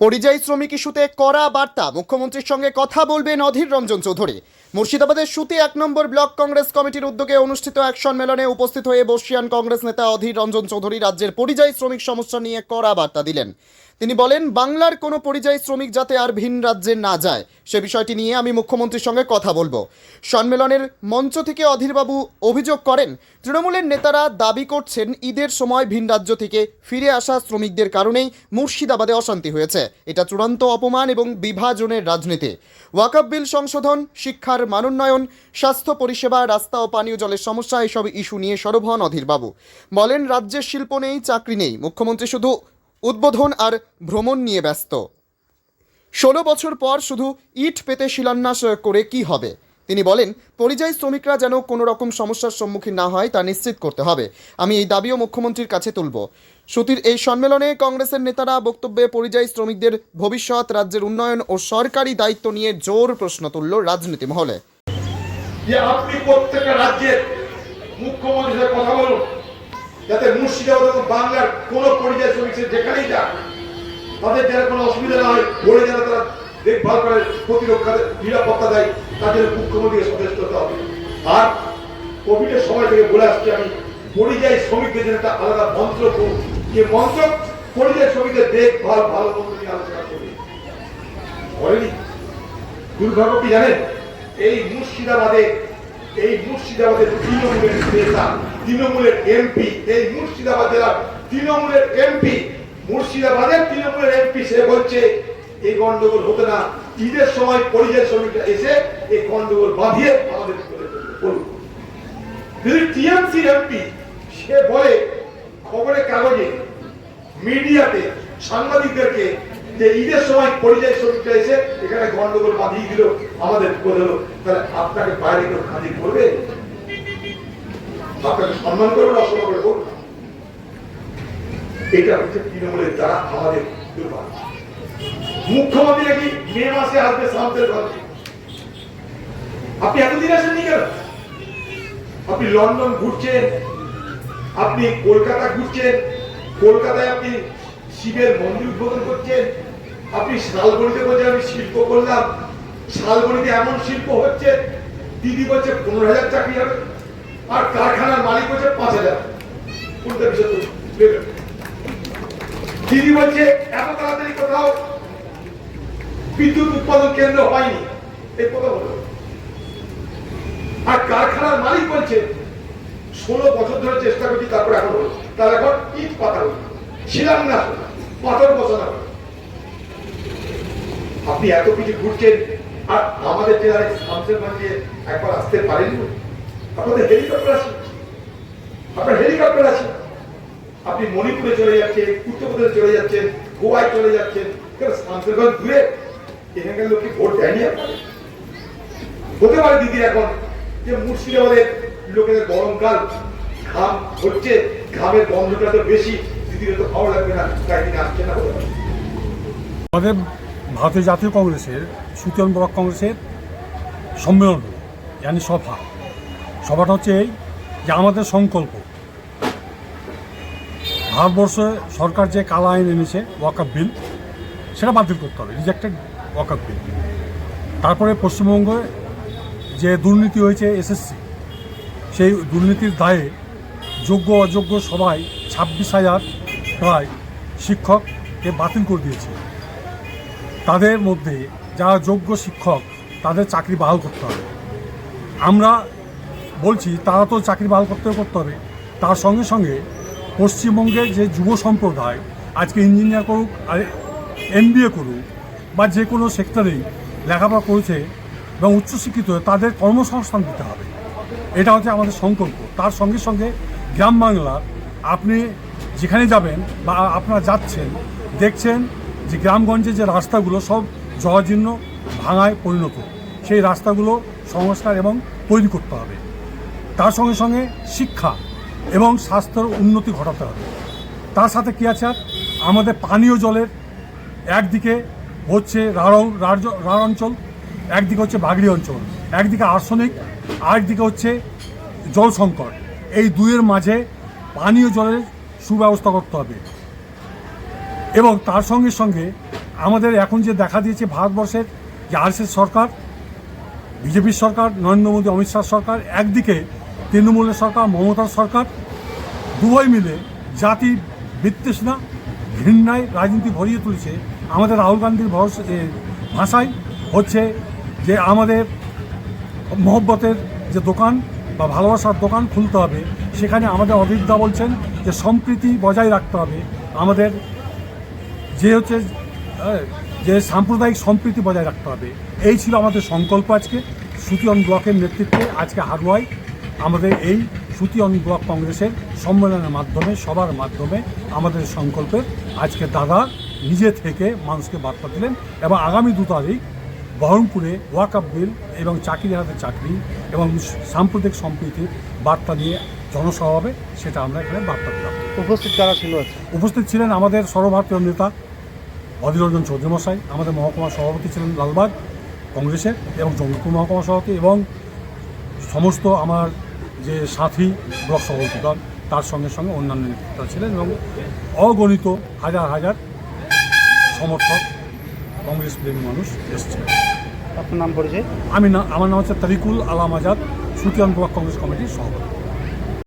পরিযায়ী শ্রমিক ইস্যুতে কড়া বার্তা। মুখ্যমন্ত্রীর সঙ্গে কথা বলবেন অধীর রঞ্জন চৌধুরী। মুর্শিদাবাদের সুতি এক নম্বর ব্লক কংগ্রেস কমিটির উদ্যোগে অনুষ্ঠিত এক সম্মেলনে উপস্থিত হয়ে বর্ষিয়ান কংগ্রেস নেতা অধীর রঞ্জন চৌধুরী রাজ্যের পরিযায়ী শ্রমিক সমস্যা নিয়ে কড়া বার্তা দিলেন। তিনি বলেন, বাংলার কোনো পরিযায়ী শ্রমিক যাতে আর ভিন রাজ্যে না যায়, সে বিষয়টি নিয়ে আমি মুখ্যমন্ত্রীর সঙ্গে কথা বলব। সম্মেলনের মঞ্চ থেকে অধীরবাবু অভিযোগ করেন, তৃণমূলের নেতারা দাবি করছেন, ঈদের সময় ভিন রাজ্য থেকে ফিরে আসা শ্রমিকদের কারণেই মুর্শিদাবাদে অশান্তি হয়েছে। এটা চূড়ান্ত অপমান এবং বিভাজনের রাজনীতি। ওয়াকআপ বিল সংশোধন, শিক্ষার মানোন্নয়ন, স্বাস্থ্য পরিষেবা, রাস্তা ও পানীয় জলের সমস্যা, এসব ইস্যু নিয়ে সরব হন অধীরবাবু। বলেন, রাজ্যের শিল্প নেই, চাকরি নেই। মুখ্যমন্ত্রী শুধু উদ্বোধন আর ভ্রমণ নিয়ে ব্যস্ত। ষোলো বছর পর শুধু ইট পেতে শিলান্যাস করে কি হবে? তিনি বলেন, পরিযায়ী শ্রমিকরা যেন কোনো রকম সমস্যার সম্মুখীন না হয়, তা নিশ্চিত করতে হবে। আমি এই দাবিও মুখ্যমন্ত্রীর কাছে তুলব। সুতির এই সম্মেলনে কংগ্রেসের নেতারা বক্তব্যে পরিযায়ী শ্রমিকদের ভবিষ্যৎ, রাজ্যের উন্নয়ন ও সরকারি দায়িত্ব নিয়ে জোর প্রশ্ন তুলল রাজনীতি মহলে। আপনি প্রত্যেকটা রাজ্যের মুখ্যমন্ত্রীর কথা বলুন। যাতে মুর্শিদাবাদ এবং বাংলার কোন পরিযায়ী শ্রমিক যেখানেই যাক, তাদের যেন কোনো অসুবিধা না হয়, বলে যেন তারা দেখভাল করে প্রতিরক্ষা নিরাপত্তা দেয় তাদের মুখ্যমন্ত্রীকে সচেষ্ট হতে হবে। আর কোভিডের সময় থেকে বলে আসছি আমি, পরিযায়ী শ্রমিকদের জন্য একটা আলাদা মন্ত্র করুন। যে মন্ত্র? পরিযায়ী শ্রমিকদের দেখভাল ভালো মন্ত্র নিয়ে আলোচনা করবে করেনি দুর্ভাগ্য কি জানেন? এই মুর্শিদাবাদে, এই মুর্শিদাবাদের তৃণমূলের নেতা তৃণমূলের এমপি এই মুর্শিদাবাদ জেলার তৃণমূলের এমপি, মুর্শিদাবাদের তৃণমূলের এমপি সে বলছে, এই গন্ডগোল হতো না। ঈদের সময় পরিযায়ী শ্রমিকরা এসে এই গন্ডগোল বাঁধিয়ে আমাদের যদি টিএমসির এমপি সে বলে খবরের কাগজে, মিডিয়াতে সাংবাদিকদেরকে যে ঈদের সময় পরিযায়ী শ্রমিকরা এসে এখানে গন্ডগোল বাঁধিয়ে দিল, আমাদের করে তাহলে আপনাকে বাইরে কেউ খাঁজি করবে? আপনাকে সম্মান করবে না অসম্মান বলুন। এটা হচ্ছে তৃণমূলের দ্বারা আমাদের দুর্ভাগ্য মুখ্যমন্ত্রী নাকি মে মাসে আসবে ঘরে। আপনি এতদিন আসেননি কেন? আপনি লন্ডন ঘুরছেন, আপনি কলকাতা ঘুরছেন, কলকাতায় আপনি শিবের মন্দির উদ্বোধন করছেন, আপনি শালবনিতে বলছেন আমি শিল্প করলাম, শালবনিতে এমন শিল্প হচ্ছে, দিদি বলছে পনেরো হাজার চাকরি হবে। আর কারখানার মালিক বলছে পাঁচ হাজার। কোনটা বিষয় দিদি বলছে, এত তাড়াতাড়ি কোথাও বিদ্যুৎ উৎপাদন কেন্দ্র হয়নি। এই কথা বলো। আর কারখানার মালিক বলছে, ষোলো বছর ধরে চেষ্টা করছি, তারপর এখন হলো তার এখন ইট পাতা হলো। শিলান্যাস হলো পাথর বসানো আপনি এত কিছু ঘুরছেন, আর আমাদের জেলায় শামসেরগঞ্জে একবার আসতে পারেন আপনাদের হেলিকপ্টার আছে। আপনার হেলিকপ্টার আছে। আপনি মণিপুরে চলে যাচ্ছেন, উত্তরপ্রদেশে চলে যাচ্ছেন, গোয়ায় চলে যাচ্ছেন দূরে এখানকার লোক কি ভোট দেয়নি হতে পারে দিদি এখন যে মুর্শিদাবাদের লোকেদের গরমকাল ঘাম হচ্ছে, ঘামের গন্ধটা তো বেশি, দিদির তো ভালো লাগবে না, তাই তিনি আসছে না আমাদের ভারতীয় জাতীয় কংগ্রেসের সুতন ব্লক কংগ্রেসের সম্মেলন yani সভা। সভাটা হচ্ছে এই যে আমাদের সংকল্প। ভারতবর্ষে সরকার যে কালা আইন এনেছে ওয়াকআপ বিল, সেটা বাতিল করতে হবে রিজেক্টেড ওয়াকআপ বিল। তারপরে পশ্চিমবঙ্গে যে দুর্নীতি হয়েছে এসএসসি, সেই দুর্নীতির দায়ে যোগ্য অযোগ্য সবাই ছাব্বিশ হাজার প্রায় শিক্ষককে বাতিল করে দিয়েছে। তাদের মধ্যে যারা যোগ্য শিক্ষক, তাদের চাকরি বাহাল করতে হবে। আমরা বলছি, তারা তো চাকরি বহাল করতে করতে হবে। তার সঙ্গে সঙ্গে পশ্চিমবঙ্গের যে যুব সম্প্রদায় আজকে ইঞ্জিনিয়ার করুক, আর এমবিএ করুক, বা যে কোনো সেক্টরেই লেখাপড়া করেছে এবং উচ্চশিক্ষিত, তাদের কর্মসংস্থান দিতে হবে। এটা হচ্ছে আমাদের সংকল্প। তার সঙ্গে সঙ্গে গ্রাম বাংলার আপনি যেখানে যাবেন বা আপনারা যাচ্ছেন, দেখছেন যে গ্রামগঞ্জে যে রাস্তাগুলো সব জরাজীর্ণ ভাঙায় পরিণত। সেই রাস্তাগুলো সংস্কার এবং তৈরি করতে হবে। তার সঙ্গে সঙ্গে শিক্ষা এবং স্বাস্থ্যের উন্নতি ঘটাতে হবে। তার সাথে কী আছে আমাদের পানীয় জলের একদিকে হচ্ছে রাড় রাড়- অঞ্চল একদিকে হচ্ছে বাগড়ি অঞ্চল, একদিকে আর্সনিক, আরেকদিকে হচ্ছে জল সংকট এই দুইয়ের মাঝে পানীয় জলের সুব্যবস্থা করতে হবে। এবং তার সঙ্গে সঙ্গে আমাদের এখন যে দেখা দিয়েছে ভারতবর্ষের যে আরএসএস সরকার, বিজেপির সরকার, নরেন্দ্র মোদী, অমিত শাহ সরকার, একদিকে তৃণমূলের সরকার, মমতার সরকার দুই মিলে জাতি বিতৃষ্ণা, ঘৃণায় রাজনীতি ভরিয়ে তুলছে। আমাদের রাহুল গান্ধীর ভাষায় হচ্ছে যে আমাদের মহব্বতের যে দোকান বা ভালোবাসার দোকান খুলতে হবে, সেখানে আমাদের অভিজ্ঞতা বলছেন যে সম্প্রীতি বজায় রাখতে হবে। আমাদের যে হচ্ছে যে সাম্প্রদায়িক সম্প্রীতি বজায় রাখতে হবে। এই ছিল আমাদের সংকল্প আজকে। সুতিয়ন ব্লকের নেতৃত্বে আজকে হারুয়ায় আমাদের এই সুতিয়ন ব্লক কংগ্রেসের সম্মেলনের মাধ্যমে সবার মাধ্যমে আমাদের সংকল্পের আজকে দাদা নিজে থেকে মানুষকে বার্তা দিলেন এবং আগামী দু তারিখ বহরমপুরে ওয়াকআপ বিল এবং চাকরি হাতে চাকরি এবং সাম্প্রদায়িক সম্প্রীতির বার্তা নিয়ে জনসভা হবে সেটা আমরা এখানে বার্তা দিলাম। উপস্থিত কারা ছিল উপস্থিত ছিলেন আমাদের সর্বভারতীয় নেতা অধীর রঞ্জন চৌধুরী মশাই আমাদের মহকুমা সভাপতি ছিলেন লালবাগ কংগ্রেসের এবং জঙ্গিপুর মহকুমা সভাপতি এবং সমস্ত আমার যে সাথী ব্লক সভাপতিগণ তার সঙ্গে সঙ্গে অন্যান্য নেতৃত্ব ছিলেন এবং অগণিত হাজার হাজার সমর্থক কংগ্রেস প্রেমী মানুষ এসেছিলেন। আপনার নাম পরিচয়? আমি না আমার নাম হচ্ছে তারিকুল আলাম আজাদ সুতিয়ান ব্লক কংগ্রেস কমিটির সভাপতি।